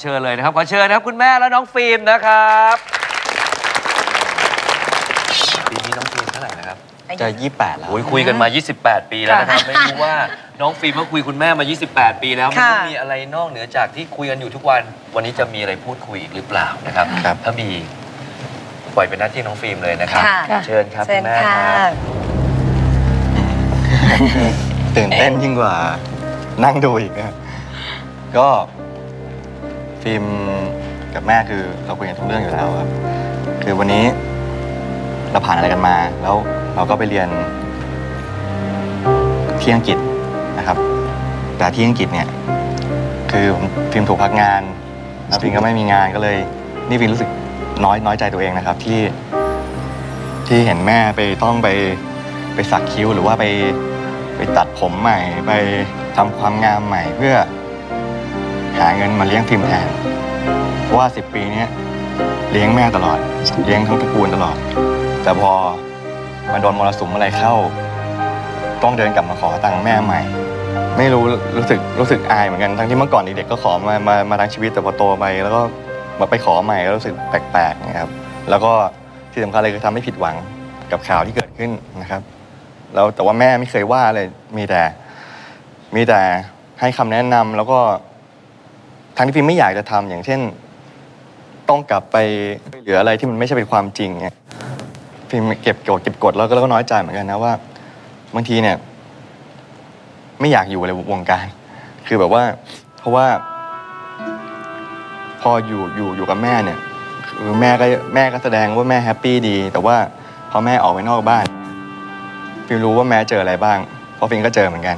เชิญเลยนะครับ ขอเชิญนะครับคุณแม่และน้องฟิล์มนะครับปีนี้น้องฟิล์มเท่าไหร่นะครับจะ 28 แล้ว โอ้ยคุยกันมา 28 ปีแล้วนะครับ ไม่รู้ว่าน้องฟิล์มก็คุยคุณแม่มา 28 ปีแล้วไม่รู้ค่ะมีอะไรนอกเหนือจากที่คุยกันอยู่ทุกวัน วันนี้จะมีอะไรพูดคุยอีกหรือเปล่านะครับครับถ้ามีปล่อยเป็นหน้าที่น้องฟิล์มเลยนะครับค่ะเชิญครับเชิคุญณแม่ค่ะครับตื่นเต้นยิ่งกว่านั่งดูอีกนะครับก็ ฟิล์มกับแม่คือเราคุยกันทุกเรื่องอยู่แล้วครับ คือวันนี้เราผ่านอะไรกันมา แล้วเราก็ไปเรียนที่อังกฤษนะครับ แต่ที่อังกฤษเนี่ย คือฟิล์มถูกพักงานแล้วฟิล์มก็ไม่มีงานก็เลย นี่ฟิล์มรู้สึกน้อยน้อยใจตัวเองนะครับที่ที่เห็นแม่ไปต้องไปไปสักคิ้วหรือว่าไปไปตัดผมใหม่ ไปทำความงามใหม่เพื่อ หาเงินมาเลี้ยงฟิมแทนเพราะว่าสิบปีเนี้ยเลี้ยงแม่ตลอด เลี้ยงทั้งตระกูลตลอด แต่พอมาโดนมรสุมอะไรเข้า ต้องเดินกลับมาขอตังค์แม่ใหม่ ไม่รู้รู้สึกรู้สึกอายเหมือนกันทั้งที่เมื่อก่อนเด็กๆก็ขอมามามาทั้งชีวิตแต่พอโตไปแล้วก็มาไปขอใหม่ก็รู้สึกแปลกๆนะครับแล้วก็ที่สำคัญเลยคือทำให้ผิดหวังกับข่าวที่เกิดขึ้นนะครับแล้วแต่ว่าแม่ไม่เคยว่าเลยมีแต่ มีแต่ให้คำแนะนำแล้วก็ ทั้งที่ฟิมไม่อยากจะทำอย่างเช่น ต้องกลับไปเหลืออะไรที่มันไม่ใช่เป็นความจริงเนี่ยฟิมเก็บกดเก็บกดแล้วก็แล้วก็น้อยใจเหมือนกันนะว่า บางทีเนี่ย ไม่อยากอยู่ในวงการ คือแบบว่า เพราะว่า พออยู่อยู่อยู่กับแม่เนี่ยคือแม่ก็แม่ก็แสดงว่าแม่แฮปปี้ดี แต่ว่าพอแม่ออกไปนอกบ้านฟิล์มรู้ว่าแม่เจออะไรบ้างเพราะฟิล์มก็เจอเหมือนกัน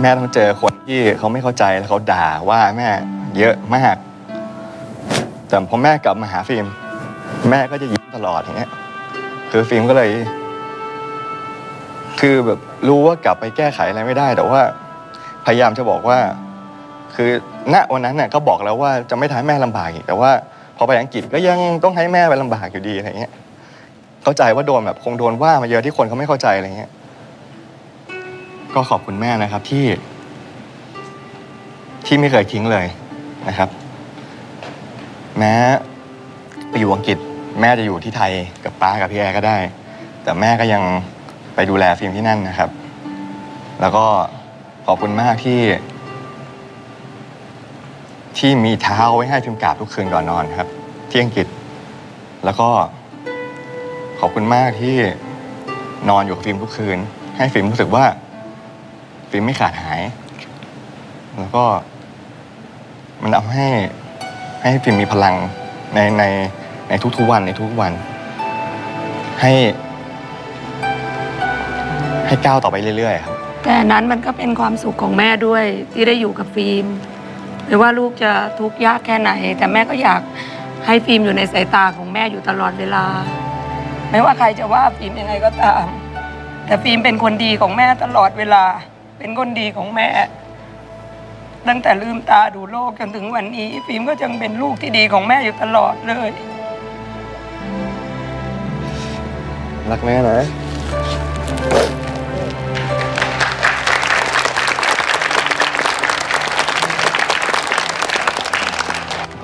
แม่ต้องเจอคน ที่เขาไม่เข้าใจแล้วเขาด่าว่าแม่เยอะมาก แต่พอแม่กลับมาหาฟิล์มแม่ก็จะยิ้มตลอดอย่างเงี้ย คือฟิล์มก็เลย คือแบบรู้ว่ากลับไปแก้ไขอะไรไม่ได้ แต่ว่า พยายามจะบอกว่า คือณวันนั้นน่ะก็บอกแล้วว่าจะไม่ทำให้แม่ลำบากอีกแต่ว่าพอไปอังกฤษก็ยังต้องให้แม่ไปลำบากอยู่ดีอะไรเงี้ย เข้าใจว่าโดนแบบคงโดนว่ามาเยอะที่คนเขาไม่เข้าใจอะไรเงี้ย ก็ขอบคุณแม่นะครับที่ ที่ไม่เคยทิ้งเลยนะครับ แม้ไปอยู่อังกฤษแม่จะอยู่ที่ไทยกับป้ากับพี่แอร์ก็ได้ แต่แม่ก็ยังไปดูแลฟิล์มที่นั่นนะครับ แล้วก็ขอบคุณมากที่ ที่มีเท้าไว้ให้ฟิล์มกราบทุกคืนก่อนนอนครับ ที่อังกฤษ แล้วก็ขอบคุณมากที่นอนอยู่กับฟิล์มทุกคืน ให้ฟิล์มรู้สึกว่าฟิล์มไม่ขาดหาย แล้วก็ มันทำให้ให้ฟิล์มมีพลังในในในทุกๆวันในทุกวัน ให้ ให้ก้าวต่อไปเรื่อยๆครับแต่นนั้นมันก็เป็นความสุขของแม่ด้วยที่ได้อยู่กับฟิล์มไม่ว่าลูกจะทุกข์ยากแค่ไหน แต่แม่ก็อยากให้ฟิล์มอยู่ในสายตาของแม่อยู่ตลอดเวลา ไม่ว่าใครจะว่าฟิล์มยังไงก็ตาม แต่ฟิล์มเป็นคนดีของแม่ตลอดเวลา เป็นคนดีของแม่ ตั้งแต่ลืมตาดูโลกจนถึงวันนี้ ฟิล์มก็ยังเป็นลูกที่ดีของแม่อยู่ตลอดเลย รักแม่นะ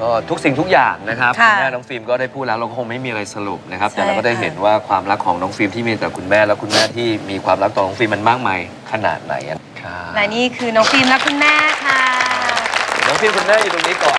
ก็ทุกสิ่งทุกอย่างนะครับค่ะณแม่น้องฟิล์มก็ได้พูดแล้วเราก็คงไม่มีอะไรสรุปนะครับใช่แต่เราก็ได้ค่ะเห็นว่าความรักของน้องฟิล์มที่มีต่อคุณแม่และคุณแม่ที่มีความรักต่อน้องฟิล์มมันมากมายขนาดไหนอะครับและนี่คือน้องฟิล์มและคุณแม่ค่ะ น้องฟิล์มคุณแม่อยู่ตรงนี้ก่อน